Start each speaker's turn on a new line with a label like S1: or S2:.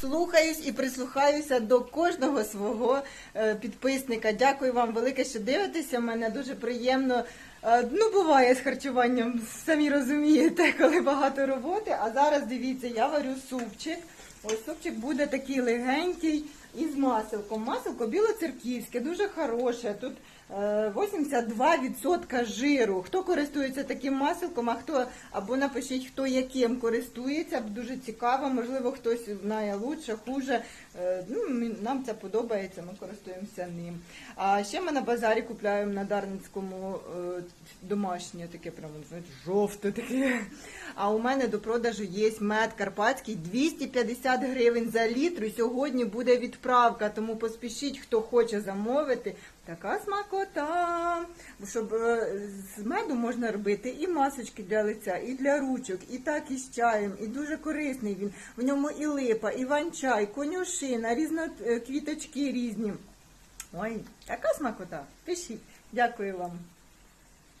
S1: слухаюсь і прислухаюся до кожного свого е, підписника. Дякую вам велике, що дивитеся. Мене дуже приємно. Е, Ну, буває з харчуванням, самі розумієте, коли багато роботи. А зараз дивіться, я варю супчик. Ось супчик буде такий легенький маселком. Маселко білоцерківське, дуже хороше. Тут е, 82% жиру. Хто користується таким маселком, а хто або напишіть, хто яким користується, дуже цікаво. Можливо, хтось знає лучше, хуже. Е, Ну, нам це подобається, ми користуємося ним. А ще ми на базарі купляємо на Дарницькому е, домашнє таке, прямо знаєте, жовте таке. А у мене до продажу є мед карпатський 250 гривень за літр. Сьогодні буде відправка, тому поспішіть, хто хоче замовити. Така смакота. Щоб е, з меду можна робити і масочки для лиця, і для ручок, і так і з чаєм. І дуже корисний він. В ньому і липа, і ванчай, конюшина, різно е, квіточки різні. Ой, така смакота. Пишіть. Дякую вам.